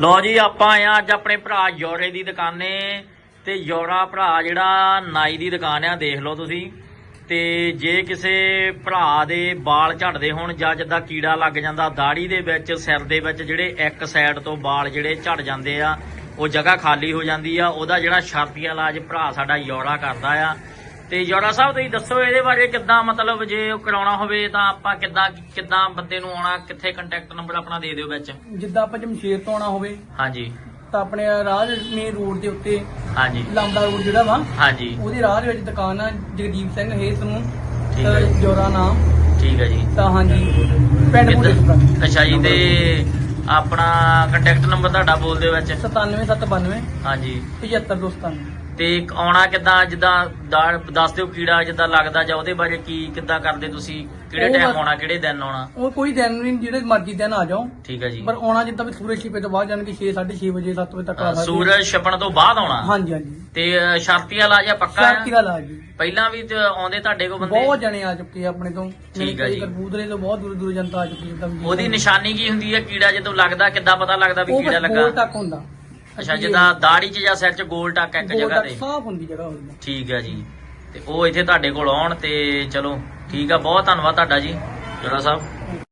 ਲੋ ਜੀ, ਆਪਾਂ ਆਏ ਅੱਜ ਆਪਣੇ ਭਰਾ ਯੋਰੇ ਦੀ ਦੁਕਾਨੇ। ਤੇ ਯੋਰਾ ਭਰਾ ਜਿਹੜਾ ਨਾਈ ਦੀ ਦੁਕਾਨ ਆ, ਦੇਖ ਲਓ ਤੁਸੀਂ। ਤੇ ਜੇ ਕਿਸੇ ਭਰਾ ਦੇ ਵਾਲ ਝੜਦੇ ਹੋਣ ਜਾਂ ਜਿੱਦਾਂ ਕੀੜਾ ਲੱਗ ਜਾਂਦਾ ਦਾੜੀ ਦੇ ਵਿੱਚ, ਸਿਰ ਦੇ ਵਿੱਚ ਜਿਹੜੇ ਇੱਕ ਸਾਈਡ ਤੋਂ ਵਾਲ ਜਿਹੜੇ ਝੜ ਜਾਂਦੇ ਆ, ਉਹ ਜਗ੍ਹਾ ਖਾਲੀ ਹੋ ਜਾਂਦੀ ਆ। ਉਹਦਾ ਜਿਹੜਾ ਸ਼ਰਤੀ ਇਲਾਜ ਭਰਾ ਸਾਡਾ ਯੋਰਾ ਕਰਦਾ ਆ। ਤੇ ਯੋਰਾ ਸਾਹਿਬ ਤੁਸੀਂ ਦੱਸੋ ਇਹਦੇ ਬਾਰੇ ਕਿੱਦਾਂ ਮਤਲਬ ਜੇ ਉਹ ਕਰਾਉਣਾ ਹੋਵੇ ਤਾਂ ਆਪਾਂ ਕਿੱਦਾਂ ਕਿੱਦਾਂ ਬੰਦੇ ਨੂੰ ਆਉਣਾ ਕਿੱਥੇ ਕੰਟੈਕਟ ਨੰਬਰ ਆਪਣਾ ਦੇ ਦਿਓ ਵਿੱਚ? ਜਿੱਦਾਂ ਆਪਾਂ ਜਮਸ਼ੇਰ ਤੋਂ ਆਉਣਾ ਹੋਵੇ ਹਾਂਜੀ। ਤਾਂ ਆਪਣੇ ਰਾਹ ਮੇਨ ਰੋਡ ਦੇ ਉੱਤੇ ਹਾਂਜੀ। ਲਾਂਬਾ ਰੋਡ ਜਿਹੜਾ ਵਾ ਹਾਂਜੀ। ਉਹਦੇ ਰਾਹ ਦੇ ਵਿੱਚ ਦੁਕਾਨ ਆ ਜਗਦੀਪ ਸਿੰਘ ਹੇਸ ਨੂੰ ਠੀਕ ਹੈ ਜੀ। ਜੋਰਾ ਨਾਮ। ਠੀਕ ਹੈ ਜੀ। ਤਾਂ ਹਾਂਜੀ ਪਿੰਡ ਅੱਛਾ ਜੀ ਤੇ ਆਪਣਾ ਕੰਟੈਕਟ ਨੰਬਰ ਤੁਹਾਡਾ ਬੋਲ ਦਿਓ ਵਿੱਚ। 97792 ਹਾਂਜੀ। 75297 ਤੇ ਆਉਣਾ ਕਿੱਦਾਂ ਜਿੱਦਾਂ ਦਾੜ- ਦੱਸ ਦਿਓ ਕੀੜਾ ਜਿੱਦਾਂ ਲੱਗਦਾ ਜਾਂ ਉਹਦੇ ਬਾਰੇ ਕੀ ਕਿੱਦਾਂ ਕਰਦੇ ਤੁਸੀਂ? ਕਿਹੜੇ ਉਹ ਟਾਈਮ ਬਸ- ਆਉਣਾ ਕਿਹੜੇ ਦਿਨ ਆਉਣਾ? ਉਹ ਕੋਈ ਦਿਨ ਨਹੀਂ ਜਿਹੜੇ ਮਰਜ਼ੀ ਦਿਨ ਆ ਜਾਓ। ਠੀਕ ਹੈ ਜੀ। ਪਰ ਆਉਣਾ ਜਿੱਦਾਂ ਵੀ ਸੂਰਜ ਛਿਪੇ ਤੋਂ ਬਾਅਦ ਜਾਣ ਕੇ 6 6:30 ਵਜੇ 7 ਵਜੇ ਤੱਕ ਆ ਅ, ਸਕਦੇ। ਸੂਰਜ ਛਪਣ ਤੋਂ ਬਾਅਦ ਆਉਣਾ? ਹਾਂਜੀ ਹਾਂਜੀ। ਤੇ ਅ, ਸ਼ਰਤੀ ਇਲਾਜ ਆ? ਪੱਕਾ ਸ਼ਾਂਤੀ ਆ? ਦਾ ਜੀ। ਪਹਿਲਾਂ ਵੀ ਤੇ ਆਉਂਦੇ ਤੁਹਾਡੇ ਕੋਲ ਬੰਦੇ? ਬਹੁਤ ਜਣੇ ਆ ਚੁੱਕੇ ਆ ਆਪਣੇ ਤੋਂ। ਠੀਕ ਆ ਜੀ। ਕਰਬੂਦਰੇ ਤੋਂ ਬਹੁਤ ਦੂਰ ਦੂਰ ਜਨਤਾ ਆ ਚੁੱਕੀ ਹੈ ਉਹਦੀ ਨਿਸ਼ਾਨੀ ਕੀ ਹੁੰਦੀ ਹੈ? ਕੀੜਾ ਜਦੋਂ ਲੱਗਦਾ ਕਿੱਦਾਂ ਪਤਾ ਲੱਗਦਾ ਵੀ ਕੀੜਾ ਲੱਗਾ? ਤੱਕ ਹੁੰਦਾ। ਅੱਛਾ ਜਿੱਦਾਂ ਦਾੜੀ 'ਚ ਜਾਂ ਸਿਰ 'ਚ ਗੋਲ ਟੱਕ ਇੱਕ ਜਗ੍ਹਾ ਤੇ? ਸਾਫ਼ ਹੁੰਦੀ ਜਗ੍ਹਾ ਹੁੰਦੀ ਠੀਕ ਹੈ ਜੀ। ਤੇ ਉਹ ਇੱਥੇ ਤੁਹਾਡੇ ਕੋਲ ਆਉਣ ਤੇ ਚਲੋ ਠੀਕ ਆ। ਬਹੁਤ ਧੰਨਵਾਦ ਤੁਹਾਡਾ ਜੀ ਜੋੜਾ ਸਾਹਿਬ।